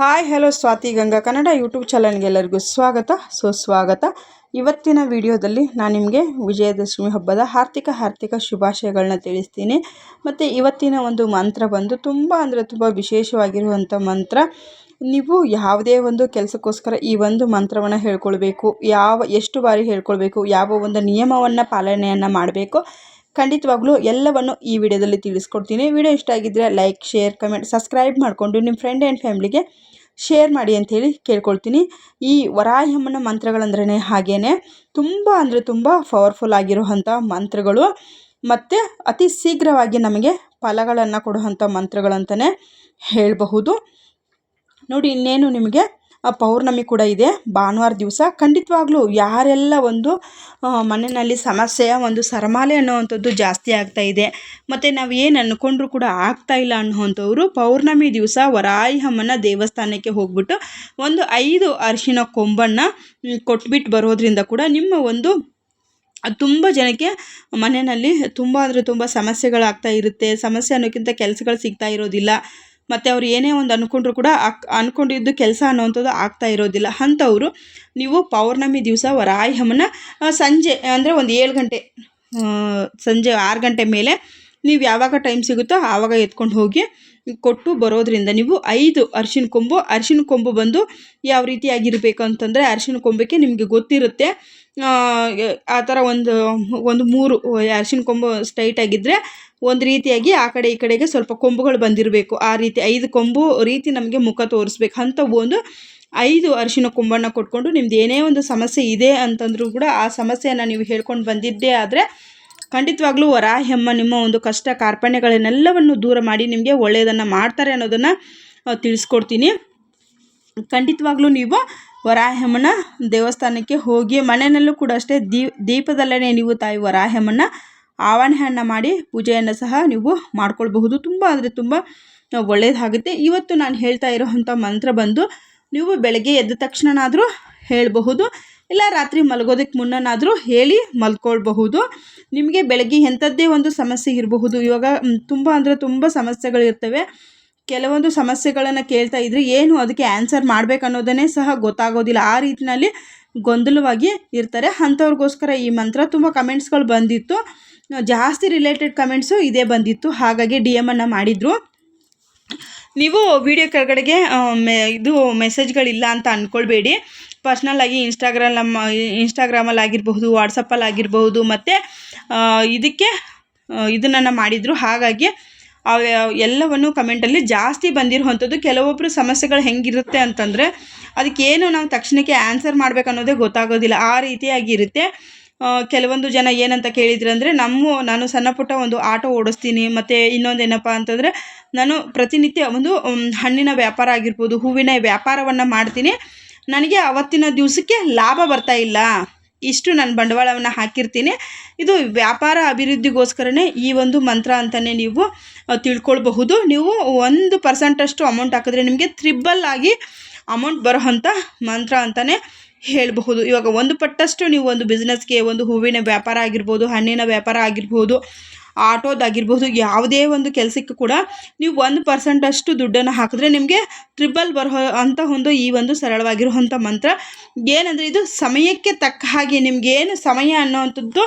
Hi, hello Swathi Ganga Kannada YouTube ಚಾನಲ್ಗೆ ಎಲ್ಲರಿಗೂ ಸ್ವಾಗತ. ಸುಸ್ವಾಗತ ಇವತ್ತಿನ ವಿಡಿಯೋದಲ್ಲಿ ನಾನು ನಿಮಗೆ ವಿಜಯದಶಮಿ ಹಬ್ಬದ ಆರ್ಥಿಕ ಆರ್ಥಿಕ ಶುಭಾಶಯಗಳನ್ನ ತಿಳಿಸ್ತೀನಿ. ಮತ್ತು ಇವತ್ತಿನ ಒಂದು ಮಂತ್ರ ಬಂದು ತುಂಬ ಅಂದರೆ ತುಂಬ ವಿಶೇಷವಾಗಿರುವಂಥ ಮಂತ್ರ, ನೀವು ಯಾವುದೇ ಒಂದು ಕೆಲಸಕ್ಕೋಸ್ಕರ ಈ ಒಂದು ಮಂತ್ರವನ್ನು ಹೇಳ್ಕೊಳ್ಬೇಕು. ಯಾವ, ಎಷ್ಟು ಬಾರಿ ಹೇಳ್ಕೊಳ್ಬೇಕು, ಯಾವ ಒಂದು ನಿಯಮವನ್ನು, ಪಾಲನೆಯನ್ನು ಮಾಡಬೇಕು ಖಂಡಿತವಾಗ್ಲೂ ಎಲ್ಲವನ್ನು ಈ ವಿಡಿಯೋದಲ್ಲಿ ತಿಳಿಸ್ಕೊಡ್ತೀನಿ. ವಿಡಿಯೋ ಇಷ್ಟ ಆಗಿದ್ದರೆ ಲೈಕ್, ಶೇರ್, ಕಮೆಂಟ್, ಸಬ್ಸ್ಕ್ರೈಬ್ ಮಾಡಿಕೊಂಡು ನಿಮ್ಮ ಫ್ರೆಂಡ್ ಆ್ಯಂಡ್ ಫ್ಯಾಮ್ಲಿಗೆ ಶೇರ್ ಮಾಡಿ ಅಂಥೇಳಿ ಕೇಳ್ಕೊಳ್ತೀನಿ. ಈ ವರಾಹಮ್ಮನ ಮಂತ್ರಗಳಂದ್ರೇ ಹಾಗೇ ತುಂಬ ಅಂದರೆ ತುಂಬ ಪವರ್ಫುಲ್ ಆಗಿರುವಂಥ ಮಂತ್ರಗಳು ಮತ್ತು ಅತಿ ಶೀಘ್ರವಾಗಿ ನಮಗೆ ಫಲಗಳನ್ನು ಕೊಡುವಂಥ ಮಂತ್ರಗಳಂತಲೇ ಹೇಳಬಹುದು. ನೋಡಿ ಇನ್ನೇನು ನಿಮಗೆ ಪೌರ್ಣಮಿ ಕೂಡ ಇದೆ. ಭಾನುವಾರ ದಿವಸ ಖಂಡಿತವಾಗ್ಲೂ ಯಾರೆಲ್ಲ ಒಂದು ಮನೆಯಲ್ಲಿ ಸಮಸ್ಯೆಯ ಒಂದು ಸರಮಾಲೆ ಅನ್ನುವಂಥದ್ದು ಜಾಸ್ತಿ ಆಗ್ತಾ ಇದೆ. ಮತ್ತು ನಾವು ಏನು ಅಂದ್ಕೊಂಡ್ರೂ ಕೂಡ ಆಗ್ತಾ ಇಲ್ಲ ಅನ್ನುವಂಥವ್ರು ಪೌರ್ಣಮಿ ದಿವಸ ವರಾಯಿ ಅಮ್ಮನ ದೇವಸ್ಥಾನಕ್ಕೆ ಹೋಗ್ಬಿಟ್ಟು ಒಂದು ಐದು ಅರಿಶಿನ ಕೊಂಬನ್ನು ಕೊಟ್ಬಿಟ್ಟು ಬರೋದ್ರಿಂದ ಕೂಡ ನಿಮ್ಮ ಒಂದು ತುಂಬ ಜನಕ್ಕೆ ಮನೆಯಲ್ಲಿ ತುಂಬ ಅಂದರೆ ತುಂಬ ಸಮಸ್ಯೆಗಳಾಗ್ತಾ ಇರುತ್ತೆ. ಸಮಸ್ಯೆ ಅನ್ನೋಕ್ಕಿಂತ ಕೆಲಸಗಳು ಸಿಗ್ತಾ ಇರೋದಿಲ್ಲ. ಮತ್ತು ಅವ್ರು ಏನೇ ಒಂದು ಅಂದ್ಕೊಂಡ್ರು ಕೂಡ ಅಕ್ ಅಂದ್ಕೊಂಡಿದ್ದು ಕೆಲಸ ಅನ್ನೋವಂಥದ್ದು ಆಗ್ತಾ ಇರೋದಿಲ್ಲ. ಅಂಥವ್ರು ನೀವು ಪೌರ್ಣಮಿ ದಿವಸ ವರಾಯಮ್ಮನ ಸಂಜೆ, ಅಂದರೆ ಒಂದು ಏಳು ಗಂಟೆ ಸಂಜೆ ಆರು ಗಂಟೆ ಮೇಲೆ ನೀವು ಯಾವಾಗ ಟೈಮ್ ಸಿಗುತ್ತೋ ಆವಾಗ ಎತ್ಕೊಂಡು ಹೋಗಿ ಕೊಟ್ಟು ಬರೋದ್ರಿಂದ ನೀವು ಐದು ಅರಿಶಿನ ಕೊಂಬು ಅರಿಶಿನ ಕೊಂಬು ಬಂದು ಯಾವ ರೀತಿಯಾಗಿರಬೇಕು ಅಂತಂದರೆ ಅರಿಶಿನ ಕೊಂಬಕ್ಕೆ ನಿಮಗೆ ಗೊತ್ತಿರುತ್ತೆ. ಆ ಥರ ಒಂದು ಒಂದು ಮೂರು, ಅರಿಶಿನ ಕೊಂಬು ಸ್ಟ್ರೈಟಾಗಿದ್ದರೆ ಒಂದು ರೀತಿಯಾಗಿ ಆ ಕಡೆ ಈ ಕಡೆಗೆ ಸ್ವಲ್ಪ ಕೊಂಬುಗಳು ಬಂದಿರಬೇಕು. ಆ ರೀತಿ ಐದು ಕೊಂಬು ರೀತಿ ನಮಗೆ ಮುಖ ತೋರಿಸ್ಬೇಕು. ಅಂತ ಒಂದು ಐದು ಅರಿಶಿನ ಕೊಂಬನ್ನು ಕೊಟ್ಕೊಂಡು ನಿಮ್ದು ಏನೇ ಒಂದು ಸಮಸ್ಯೆ ಇದೆ ಅಂತಂದರೂ ಕೂಡ ಆ ಸಮಸ್ಯೆಯನ್ನು ನೀವು ಹೇಳ್ಕೊಂಡು ಬಂದಿದ್ದೇ ಆದರೆ ಖಂಡಿತವಾಗ್ಲೂ ವರಾಹಮ್ಮ ನಿಮ್ಮ ಒಂದು ಕಷ್ಟ, ಕಾರ್ಪಣ್ಯಗಳನ್ನೆಲ್ಲವನ್ನು ದೂರ ಮಾಡಿ ನಿಮಗೆ ಒಳ್ಳೆಯದನ್ನು ಮಾಡ್ತಾರೆ ಅನ್ನೋದನ್ನು ತಿಳಿಸ್ಕೊಡ್ತೀನಿ. ಖಂಡಿತವಾಗ್ಲೂ ನೀವು ವರಾಹೆಮ್ಮನ ದೇವಸ್ಥಾನಕ್ಕೆ ಹೋಗಿ ಮನೆಯಲ್ಲೂ ಕೂಡ ಅಷ್ಟೇ ದೀಪ ದೀಪದಲ್ಲೇ ನೀವು ತಾಯಿ ವರಾಹಮ್ಮನ ಆವಾಹನೆಯನ್ನು ಮಾಡಿ ಪೂಜೆಯನ್ನು ಸಹ ನೀವು ಮಾಡ್ಕೊಳ್ಬಹುದು. ತುಂಬ ಅಂದರೆ ತುಂಬ ಒಳ್ಳೆಯದಾಗುತ್ತೆ ಇವತ್ತು ನಾನು ಹೇಳ್ತಾ ಇರೋವಂಥ ಮಂತ್ರ ಬಂದು ನೀವು ಬೆಳಗ್ಗೆ ಎದ್ದ ತಕ್ಷಣನಾದರೂ ಹೇಳಬಹುದು, ಇಲ್ಲ ರಾತ್ರಿ ಮಲಗೋದಕ್ಕೆ ಮುನ್ನನಾದರೂ ಹೇಳಿ ಮಲ್ಕೊಳ್ಬಹುದು. ನಿಮಗೆ ಬೆಳಗ್ಗೆ ಎಂಥದ್ದೇ ಒಂದು ಸಮಸ್ಯೆ ಇರಬಹುದು. ಇವಾಗ ತುಂಬ ಅಂದರೆ ತುಂಬ ಸಮಸ್ಯೆಗಳಿರ್ತವೆ ಕೆಲವೊಂದು ಸಮಸ್ಯೆಗಳನ್ನು ಕೇಳ್ತಾ ಇದ್ರೆ ಏನು ಅದಕ್ಕೆ ಆನ್ಸರ್ ಮಾಡಬೇಕನ್ನೋದನ್ನೇ ಸಹ ಗೊತ್ತಾಗೋದಿಲ್ಲ. ಆ ರೀತಿಯಲ್ಲಿ ಗೊಂದಲವಾಗಿ ಇರ್ತಾರೆ. ಅಂಥವ್ರಿಗೋಸ್ಕರ ಈ ಮಂತ್ರ ತುಂಬ ಕಮೆಂಟ್ಸ್ಗಳು ಬಂದಿತ್ತು. ಜಾಸ್ತಿ ರಿಲೇಟೆಡ್ ಕಮೆಂಟ್ಸು ಇದೇ ಬಂದಿತ್ತು. ಹಾಗಾಗಿ ಡಿ ಎಮನ್ನು ಮಾಡಿದರು. ನೀವು ವಿಡಿಯೋ ಕೆಳಗಡೆಗೆ ಮೆ, ಇದು ಮೆಸೇಜ್ಗಳಿಲ್ಲ ಅಂತ ಅಂದ್ಕೊಳ್ಬೇಡಿ ಪರ್ಸ್ನಲ್ಲಾಗಿ ಇನ್ಸ್ಟಾಗ್ರಾಮ್ ಇನ್ಸ್ಟಾಗ್ರಾಮಲ್ಲಿ ಆಗಿರಬಹುದು, ವಾಟ್ಸಪ್ಪಲ್ಲಿ ಆಗಿರಬಹುದು, ಮತ್ತು ಇದಕ್ಕೆ ಇದನ್ನು ಮಾಡಿದರು. ಹಾಗಾಗಿ ಎಲ್ಲವನ್ನು ಕಮೆಂಟಲ್ಲಿ ಜಾಸ್ತಿ ಬಂದಿರುವಂಥದ್ದು. ಕೆಲವೊಬ್ಬರು ಸಮಸ್ಯೆಗಳು ಹೆಂಗಿರುತ್ತೆ ಅಂತಂದರೆ, ಅದಕ್ಕೇನು ನಾವು ತಕ್ಷಣಕ್ಕೆ ಆನ್ಸರ್ ಮಾಡಬೇಕನ್ನೋದೇ ಗೊತ್ತಾಗೋದಿಲ್ಲ. ಆ ರೀತಿಯಾಗಿರುತ್ತೆ. ಕೆಲವೊಂದು ಜನ ಏನಂತ ಕೇಳಿದ್ರು ಅಂದರೆ ನಮ್ಮ, ನಾನು ಸಣ್ಣ ಪುಟ್ಟ ಒಂದು ಆಟೋ ಓಡಿಸ್ತೀನಿ, ಮತ್ತು ಇನ್ನೊಂದು ಏನಪ್ಪ ಅಂತಂದರೆ, ನಾನು ಪ್ರತಿನಿತ್ಯ ಒಂದು ಹಣ್ಣಿನ ವ್ಯಾಪಾರ ಆಗಿರ್ಬೋದು, ಹೂವಿನ ವ್ಯಾಪಾರವನ್ನು ಮಾಡ್ತೀನಿ. ನನಗೆ ಅವತ್ತಿನ ದಿವಸಕ್ಕೆ ಲಾಭ ಬರ್ತಾ ಇಲ್ಲ. ಇಷ್ಟು ನಾನು ಬಂಡವಾಳವನ್ನು ಹಾಕಿರ್ತೀನಿ. ಇದು ವ್ಯಾಪಾರ ಅಭಿವೃದ್ಧಿಗೋಸ್ಕರನೇ ಈ ಒಂದು ಮಂತ್ರ ಅಂತಲೇ ನೀವು ತಿಳ್ಕೊಳ್ಬಹುದು. ನೀವು ಒಂದು ಪರ್ಸೆಂಟಷ್ಟು ಅಮೌಂಟ್ ಹಾಕಿದ್ರೆ ನಿಮಗೆ ತ್ರಿಬಲ್ ಆಗಿ ಅಮೌಂಟ್ ಬರೋ ಅಂಥ ಮಂತ್ರ ಅಂತಲೇ ಹೇಳಬಹುದು. ಇವಾಗ ಒಂದು ಪಟ್ಟಷ್ಟು ನೀವು ಒಂದು ಬಿಸ್ನೆಸ್ಗೆ ಒಂದು ಹೂವಿನ ವ್ಯಾಪಾರ ಆಗಿರ್ಬೋದು ಹಣ್ಣಿನ ವ್ಯಾಪಾರ ಆಗಿರ್ಬೋದು ಆಟೋದಾಗಿರ್ಬೋದು, ಯಾವುದೇ ಒಂದು ಕೆಲಸಕ್ಕೂ ಕೂಡ ನೀವು ಒಂದು ಪರ್ಸೆಂಟಷ್ಟು ದುಡ್ಡನ್ನು ಹಾಕಿದ್ರೆ ನಿಮಗೆ ಟ್ರಿಬಲ್ ಬರೋ ಅಂಥ ಒಂದು ಈ ಒಂದು ಸರಳವಾಗಿರುವಂಥ ಮಂತ್ರ. ಏನಂದರೆ ಇದು ಸಮಯಕ್ಕೆ ತಕ್ಕ ಹಾಗೆ ನಿಮಗೇನು ಸಮಯ ಅನ್ನೋವಂಥದ್ದು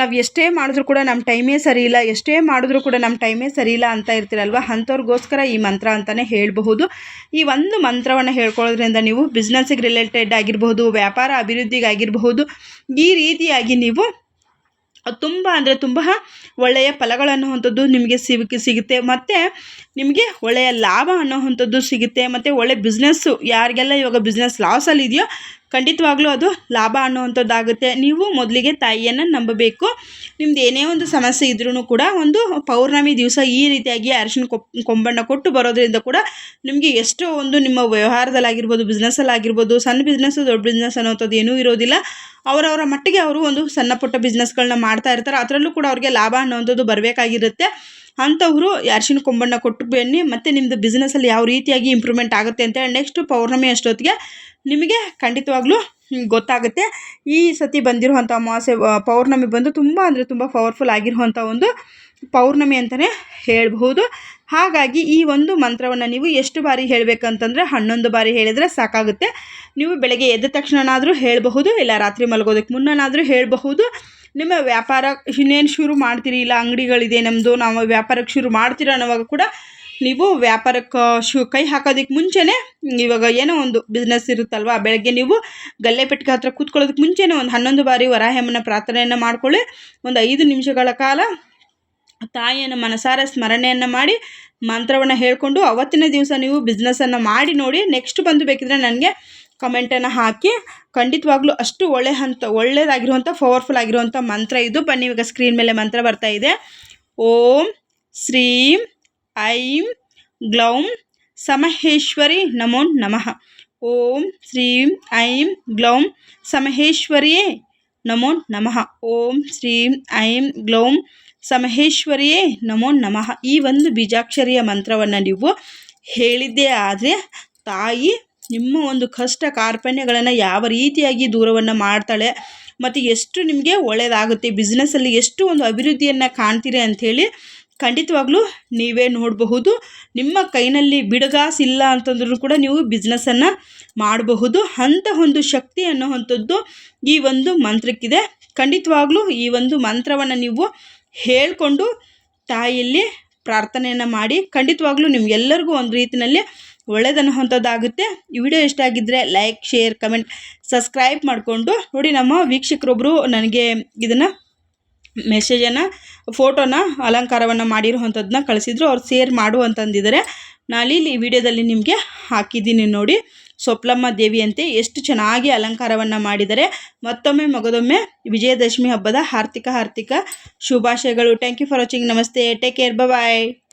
ನಾವು ಎಷ್ಟೇ ಮಾಡಿದ್ರೂ ಕೂಡ ನಮ್ಮ ಟೈಮೇ ಸರಿ ಇಲ್ಲ, ಎಷ್ಟೇ ಮಾಡಿದ್ರೂ ಕೂಡ ನಮ್ಮ ಟೈಮೇ ಸರಿ ಇಲ್ಲ ಅಂತ ಇರ್ತೀರಲ್ವ? ಅಂಥವ್ರಿಗೋಸ್ಕರ ಈ ಮಂತ್ರ ಅಂತಲೇ ಹೇಳಬಹುದು. ಈ ಒಂದು ಮಂತ್ರವನ್ನು ಹೇಳ್ಕೊಳ್ಳೋದ್ರಿಂದ ನೀವು ಬಿಸ್ನೆಸ್ಸಿಗೆ ರಿಲೇಟೆಡ್ ಆಗಿರ್ಬೋದು, ವ್ಯಾಪಾರ ಅಭಿವೃದ್ಧಿಗಾಗಿರಬಹುದು, ಈ ರೀತಿಯಾಗಿ ನೀವು ತುಂಬ ಅಂದರೆ ತುಂಬ ಒಳ್ಳೆಯ ಫಲಗಳನ್ನುವಂಥದ್ದು ನಿಮಗೆ ಸಿಗ ಸಿಗುತ್ತೆ. ಮತ್ತು ನಿಮಗೆ ಒಳ್ಳೆಯ ಲಾಭ ಅನ್ನೋವಂಥದ್ದು ಸಿಗುತ್ತೆ. ಮತ್ತು ಒಳ್ಳೆಯ ಬಿಸ್ನೆಸ್ಸು ಯಾರಿಗೆಲ್ಲ ಇವಾಗ ಬಿಸ್ನೆಸ್ ಲಾಸಲ್ಲಿ ಇದೆಯೋ ಖಂಡಿತವಾಗ್ಲೂ ಅದು ಲಾಭ ಅನ್ನುವಂಥದ್ದಾಗುತ್ತೆ. ನೀವು ಮೊದಲಿಗೆ ತಾಯಿಯನ್ನು ನಂಬಬೇಕು. ನಿಮ್ದು ಏನೇ ಒಂದು ಸಮಸ್ಯೆ ಇದ್ರೂ ಕೂಡ ಒಂದು ಪೌರ್ಣಮಿ ದಿವಸ ಈ ರೀತಿಯಾಗಿ ಅರಿಶಿನ ಕೊಂಬಣ್ಣ ಕೊಟ್ಟು ಬರೋದ್ರಿಂದ ಕೂಡ ನಿಮಗೆ ಎಷ್ಟೋ ಒಂದು ನಿಮ್ಮ ವ್ಯವಹಾರದಲ್ಲಾಗಿರ್ಬೋದು ಬಿಸ್ನೆಸ್ಸಲ್ಲಾಗಿರ್ಬೋದು ಸಣ್ಣ ಬಿಸ್ನೆಸ್ಸು ದೊಡ್ಡ ಬಿಸ್ನೆಸ್ ಅನ್ನೋಂಥದ್ದು ಏನೂ ಇರೋದಿಲ್ಲ. ಅವರವರ ಮಟ್ಟಿಗೆ ಅವರು ಒಂದು ಸಣ್ಣ ಪುಟ್ಟ ಬಿಸ್ನೆಸ್ಗಳನ್ನ ಮಾಡ್ತಾ ಇರ್ತಾರೆ. ಅದರಲ್ಲೂ ಕೂಡ ಅವ್ರಿಗೆ ಲಾಭ ಅನ್ನೋವಂಥದ್ದು ಬರಬೇಕಾಗಿರುತ್ತೆ. ಅಂಥವರು ಯಾರ್ಶಿನ ಕೊಂಬಣ್ಣ ಕೊಟ್ಟು ಬನ್ನಿ ಮತ್ತು ನಿಮ್ಮದು ಬಿಸ್ನೆಸ್ಸಲ್ಲಿ ಯಾವ ರೀತಿಯಾಗಿ ಇಂಪ್ರೂವ್ಮೆಂಟ್ ಆಗುತ್ತೆ ಅಂತೇಳಿ ನೆಕ್ಸ್ಟ್ ಪೌರ್ಣಮಿ ಅಷ್ಟೊತ್ತಿಗೆ ನಿಮಗೆ ಖಂಡಿತವಾಗ್ಲೂ ಗೊತ್ತಾಗುತ್ತೆ. ಈ ಸತಿ ಬಂದಿರುವಂಥ ಅಮಾವಾಸ್ಯೆ ಪೌರ್ಣಮಿ ಬಂದು ತುಂಬ ಅಂದರೆ ತುಂಬ ಪವರ್ಫುಲ್ ಆಗಿರುವಂಥ ಒಂದು ಪೌರ್ಣಮಿ ಅಂತಲೇ ಹೇಳಬಹುದು. ಹಾಗಾಗಿ ಈ ಒಂದು ಮಂತ್ರವನ್ನು ನೀವು ಎಷ್ಟು ಬಾರಿ ಹೇಳಬೇಕಂತಂದರೆ ಹನ್ನೊಂದು ಬಾರಿ ಹೇಳಿದರೆ ಸಾಕಾಗುತ್ತೆ. ನೀವು ಬೆಳಗ್ಗೆ ಎದ್ದ ತಕ್ಷಣನಾದರೂ ಹೇಳಬಹುದು, ಇಲ್ಲ ರಾತ್ರಿ ಮಲಗೋದಕ್ಕೆ ಮುನ್ನನಾದರೂ ಹೇಳಬಹುದು. ನಿಮ್ಮ ವ್ಯಾಪಾರ ಇನ್ನೇನು ಶುರು ಮಾಡ್ತೀರಿ? ಇಲ್ಲ ಅಂಗಡಿಗಳಿದೆ ನಮ್ಮದು ನಾವು ವ್ಯಾಪಾರಕ್ಕೆ ಶುರು ಮಾಡ್ತೀರ ಅನ್ನೋವಾಗ ಕೂಡ ನೀವು ವ್ಯಾಪಾರಕ್ಕೆ ಶು ಕೈ ಹಾಕೋದಕ್ಕೆ ಮುಂಚೆನೇ ಇವಾಗ ಏನೋ ಒಂದು ಬಿಸ್ನೆಸ್ ಇರುತ್ತಲ್ವ, ಬೆಳಗ್ಗೆ ನೀವು ಗಲ್ಲೆ ಪೆಟ್ಟಿಗೆ ಹತ್ರ ಕೂತ್ಕೊಳ್ಳೋದಕ್ಕೆ ಮುಂಚೆನೇ ಒಂದು ಹನ್ನೊಂದು ಬಾರಿ ವರಾಹಮ್ಮನ ಪ್ರಾರ್ಥನೆಯನ್ನು ಮಾಡ್ಕೊಳ್ಳಿ. ಒಂದು ಐದು ನಿಮಿಷಗಳ ಕಾಲ ತಾಯಿಯನ್ನು ಮನಸಾರ ಸ್ಮರಣೆಯನ್ನು ಮಾಡಿ ಮಂತ್ರವನ್ನು ಹೇಳಿಕೊಂಡು ಅವತ್ತಿನ ದಿವಸ ನೀವು ಬಿಸ್ನೆಸ್ಸನ್ನು ಮಾಡಿ ನೋಡಿ ನೆಕ್ಸ್ಟ್ ಬಂದು ಬೇಕಿದ್ರೆ ನನಗೆ ಕಮೆಂಟನ್ನು ಹಾಕಿ. ಖಂಡಿತವಾಗ್ಲೂ ಅಷ್ಟು ಒಳ್ಳೆ ಹಂತ ಒಳ್ಳೆಯದಾಗಿರುವಂಥ ಪವರ್ಫುಲ್ ಆಗಿರುವಂಥ ಮಂತ್ರ ಇದು. ಬನ್ನಿ, ಇವಾಗ ಸ್ಕ್ರೀನ್ ಮೇಲೆ ಮಂತ್ರ ಬರ್ತಾ ಇದೆ. ಓಂ ಶ್ರೀಂ ಐಂ ಗ್ಲೌಂ ಸಮಹೇಶ್ವರಿ ನಮೋ ನಮಃ. ಓಂ ಶ್ರೀಂ ಐಂ ಗ್ಲೌಂ ಸಮಹೇಶ್ವರಿಯೇ ನಮೋ ನಮಃ. ಓಂ ಶ್ರೀಂ ಐಂ ಗ್ಲೌಂ ಸಮಹೇಶ್ವರಿಯೇ ನಮೋ ನಮಃ. ಈ ಒಂದು ಬೀಜಾಕ್ಷರಿಯ ಮಂತ್ರವನ್ನು ನೀವು ಹೇಳಿದ್ದೇ ಆದರೆ ತಾಯಿ ನಿಮ್ಮ ಒಂದು ಕಷ್ಟ ಕಾರ್ಪಣ್ಯಗಳನ್ನು ಯಾವ ರೀತಿಯಾಗಿ ದೂರವನ್ನು ಮಾಡ್ತಾಳೆ, ಮತ್ತು ಎಷ್ಟು ನಿಮಗೆ ಒಳ್ಳೆಯದಾಗುತ್ತೆ ಬಿಸ್ನೆಸ್ಸಲ್ಲಿ ಎಷ್ಟು ಒಂದು ಅಭಿವೃದ್ಧಿಯನ್ನು ಕಾಣ್ತೀರಿ ಅಂಥೇಳಿ ಖಂಡಿತವಾಗ್ಲೂ ನೀವೇ ನೋಡಬಹುದು. ನಿಮ್ಮ ಕೈನಲ್ಲಿ ಬಿಡುಗಾಸಿಲ್ಲ ಅಂತಂದ್ರೂ ಕೂಡ ನೀವು ಬಿಸ್ನೆಸ್ಸನ್ನು ಮಾಡಬಹುದು. ಅಂಥ ಒಂದು ಶಕ್ತಿ ಅನ್ನೋವಂಥದ್ದು ಈ ಒಂದು ಮಂತ್ರಕ್ಕಿದೆ. ಖಂಡಿತವಾಗ್ಲೂ ಈ ಒಂದು ಮಂತ್ರವನ್ನು ನೀವು ಹೇಳಿಕೊಂಡು ತಾಯಿಯಲ್ಲಿ ಪ್ರಾರ್ಥನೆಯನ್ನು ಮಾಡಿ ಖಂಡಿತವಾಗ್ಲೂ ನಿಮಗೆಲ್ಲರಿಗೂ ಒಂದು ರೀತಿಯಲ್ಲಿ ಒಳ್ಳೇದನ್ನುವಂಥದ್ದಾಗುತ್ತೆ ಈ ವಿಡಿಯೋ ಇಷ್ಟ ಆಗಿದ್ದರೆ ಲೈಕ್, ಶೇರ್, ಕಮೆಂಟ್, ಸಬ್ಸ್ಕ್ರೈಬ್ ಮಾಡಿಕೊಂಡು ನೋಡಿ ನಮ್ಮ ವೀಕ್ಷಕರೊಬ್ಬರು ನನಗೆ ಇದನ್ನು ಮೆಸೇಜನ್ನು, ಫೋಟೋನ, ಅಲಂಕಾರವನ್ನು ಮಾಡಿರುವಂಥದ್ದನ್ನ ಕಳಿಸಿದ್ರು. ಅವ್ರು ಸೇರ್ ಮಾಡು ಅಂತಂದಿದ್ದಾರೆ. ನಾನು ಈ ವಿಡಿಯೋದಲ್ಲಿ ನಿಮಗೆ ಹಾಕಿದ್ದೀನಿ ನೋಡಿ. ಸೊಪ್ಲಮ್ಮ ದೇವಿಯಂತೆ ಎಷ್ಟು ಚೆನ್ನಾಗಿ ಅಲಂಕಾರವನ್ನು ಮಾಡಿದರೆ ಮತ್ತೊಮ್ಮೆ ಮಗದೊಮ್ಮೆ ವಿಜಯದಶಮಿ ಹಬ್ಬದ ಆರ್ಥಿಕ ಆರ್ಥಿಕ ಶುಭಾಶಯಗಳು. ಥ್ಯಾಂಕ್ ಯು ಫಾರ್ ವಾಚಿಂಗ್ ನಮಸ್ತೆ. Take care bye